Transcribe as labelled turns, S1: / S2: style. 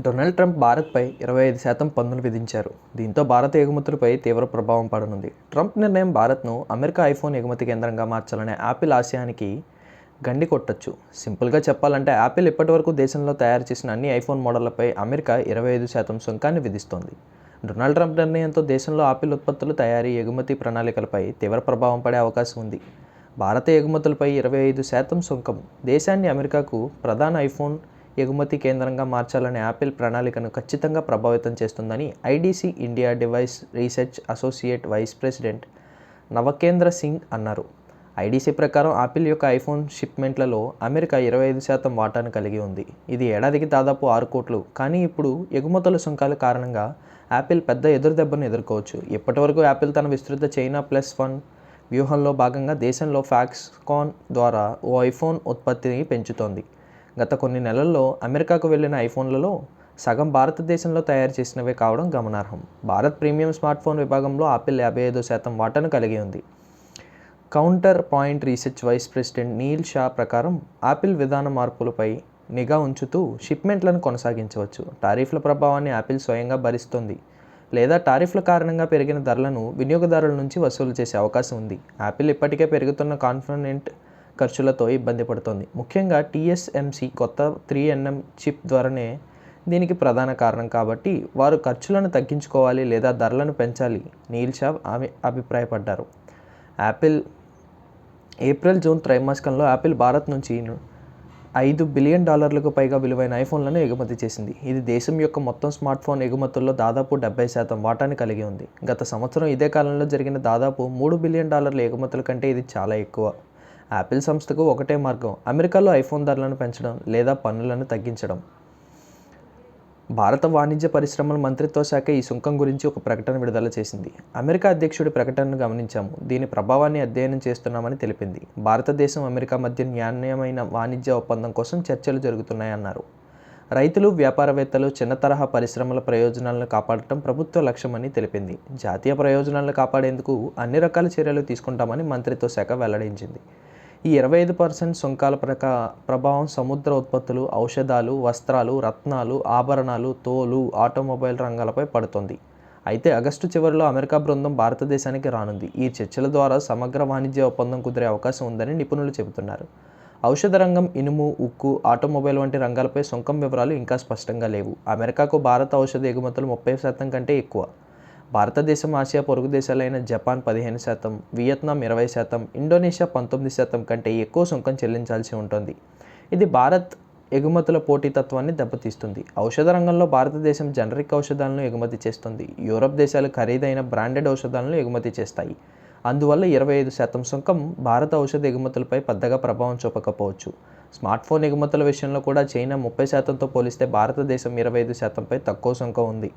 S1: Donald Trump భారత్పై ఇరవై ఐదు శాతం పన్నులు విధించారు. దీంతో భారత ఎగుమతులపై తీవ్ర ప్రభావం పడనుంది. ట్రంప్ నిర్ణయం భారత్ను అమెరికా ఐఫోన్ ఎగుమతి కేంద్రంగా మార్చాలనే యాపిల్ ఆశయానికి గండి కొట్టచ్చు. సింపుల్గా చెప్పాలంటే యాపిల్ ఇప్పటివరకు దేశంలో తయారు చేసిన అన్ని ఐఫోన్ మోడళ్ళపై అమెరికా ఇరవై ఐదు శాతం సుంకాన్ని విధిస్తోంది. డొనాల్డ్ ట్రంప్ నిర్ణయంతో దేశంలో ఆపిల్ ఉత్పత్తుల తయారీ ఎగుమతి ప్రణాళికలపై తీవ్ర ప్రభావం పడే అవకాశం ఉంది. భారత ఎగుమతులపై ఇరవై ఐదు శాతం సుంకం. దేశాన్ని అమెరికాకు ప్రధాన ఐఫోన్ ఎగుమతి కేంద్రంగా మార్చాలనే యాపిల్ ప్రణాళికను ఖచ్చితంగా ప్రభావితం చేస్తుందని IDC India device research associate vice president Navkendra Singh అన్నారు. ఐడీసీ ప్రకారం ఆపిల్ యొక్క ఐఫోన్ షిప్మెంట్లలో అమెరికా ఇరవై ఐదు శాతం వాటాను కలిగి ఉంది. ఇది ఏడాదికి దాదాపు ఆరు కోట్లు. కానీ ఇప్పుడు ఎగుమతుల సుంకాల కారణంగా యాపిల్ పెద్ద ఎదురు దెబ్బను ఎదుర్కోవచ్చు. ఇప్పటివరకు యాపిల్ తన విస్తృత చైనా ప్లస్ వన్ వ్యూహంలో భాగంగా దేశంలో ఫ్యాక్స్కాన్ ద్వారా ఓ ఐఫోన్ ఉత్పత్తిని పెంచుతోంది. గత కొన్ని నెలల్లో అమెరికాకు వెళ్ళిన ఐఫోన్లలో సగం భారతదేశంలో తయారు చేసినవే కావడం గమనార్హం. భారత్ ప్రీమియం స్మార్ట్ఫోన్ విభాగంలో ఆపిల్ యాభై ఐదు శాతం వాటాను కలిగి ఉంది. Counter point research vice president Neil Shah ప్రకారం ఆపిల్ విధాన మార్పులపై నిఘా ఉంచుతూ షిప్మెంట్లను కొనసాగించవచ్చు. టారిఫ్ల ప్రభావాన్ని యాపిల్ స్వయంగా భరిస్తుంది. లేదా టారిఫ్ల కారణంగా పెరిగిన ధరలను వినియోగదారుల నుంచి వసూలు చేసే అవకాశం ఉంది. యాపిల్ ఇప్పటికే పెరుగుతున్న కాన్ఫిడెంట్ ఖర్చులతో ఇబ్బంది పడుతోంది. ముఖ్యంగా టీఎస్ఎంసి కొత్త త్రీ ఎన్ఎం చిప్ ద్వారానే దీనికి ప్రధాన కారణం కాబట్టి వారు ఖర్చులను తగ్గించుకోవాలి లేదా ధరలను పెంచాలి నీల్ షా ఆమె అభిప్రాయపడ్డారు. యాపిల్ ఏప్రిల్ జూన్ త్రైమాసికంలో యాపిల్ భారత్ నుంచి ఐదు బిలియన్ డాలర్లకు పైగా విలువైన ఐఫోన్లను ఎగుమతి చేసింది. ఇది దేశం యొక్క మొత్తం స్మార్ట్ ఫోన్ ఎగుమతుల్లో దాదాపు డెబ్బై శాతం వాటాని కలిగి ఉంది. గత సంవత్సరం ఇదే కాలంలో జరిగిన దాదాపు మూడు బిలియన్ డాలర్ల ఎగుమతుల కంటే ఇది చాలా ఎక్కువ. యాపిల్ సంస్థకు ఒకటే మార్గం అమెరికాలో ఐఫోన్ ధరలను పెంచడం లేదా పన్నులను తగ్గించడం. భారత వాణిజ్య పరిశ్రమల మంత్రిత్వ శాఖ ఈ సుంకం గురించి ఒక ప్రకటన విడుదల చేసింది. అమెరికా అధ్యక్షుడి ప్రకటనను గమనించాము. దీని ప్రభావాన్ని అధ్యయనం చేస్తున్నామని తెలిపింది. భారతదేశం అమెరికా మధ్య నాణ్యమైన వాణిజ్య ఒప్పందం కోసం చర్చలు జరుగుతున్నాయన్నారు. రైతులు వ్యాపారవేత్తలు చిన్న తరహా పరిశ్రమల ప్రయోజనాలను కాపాడటం ప్రభుత్వ లక్ష్యమని తెలిపింది. జాతీయ ప్రయోజనాలను కాపాడేందుకు అన్ని రకాల చర్యలు తీసుకుంటామని మంత్రిత్వ శాఖ వెల్లడించింది. ఈ ఇరవై ఐదు పర్సెంట్ సుంకాల ప్రకా ప్రభావం సముద్ర ఉత్పత్తులు ఔషధాలు వస్త్రాలు రత్నాలు ఆభరణాలు తోలు ఆటోమొబైల్ రంగాలపై పడుతుంది. అయితే ఆగస్టు చివరిలో అమెరికా బృందం భారతదేశానికి రానుంది. ఈ చర్చల ద్వారా సమగ్ర వాణిజ్య ఒప్పందం కుదిరే అవకాశం ఉందని నిపుణులు చెబుతున్నారు. ఔషధ రంగం ఇనుము ఉక్కు ఆటోమొబైల్ వంటి రంగాలపై సుంకం వివరాలు ఇంకా స్పష్టంగా లేవు. అమెరికాకు భారత ఔషధ ఎగుమతులు ముప్పై శాతం కంటే ఎక్కువ. భారతదేశం ఆసియా పొరుగు దేశాలైన జపాన్ పదిహేను శాతం వియత్నాం ఇరవై శాతం ఇండోనేషియా పంతొమ్మిది శాతం కంటే ఎక్కువ సుంకం చెల్లించాల్సి ఉంటుంది. ఇది భారత్ ఎగుమతుల పోటీతత్వాన్ని దెబ్బతీస్తుంది. ఔషధ రంగంలో భారతదేశం జనరిక్ ఔషధాలను ఎగుమతి చేస్తుంది. యూరప్ దేశాలు ఖరీదైన బ్రాండెడ్ ఔషధాలను ఎగుమతి చేస్తాయి. అందువల్ల ఇరవై ఐదు శాతం సుంకం భారత ఔషధ ఎగుమతులపై పెద్దగా ప్రభావం చూపకపోవచ్చు. స్మార్ట్ ఫోన్ ఎగుమతుల విషయంలో కూడా చైనా ముప్పై శాతంతో పోలిస్తే భారతదేశం ఇరవై ఐదు శాతంపై తక్కువ సుంకం ఉంది.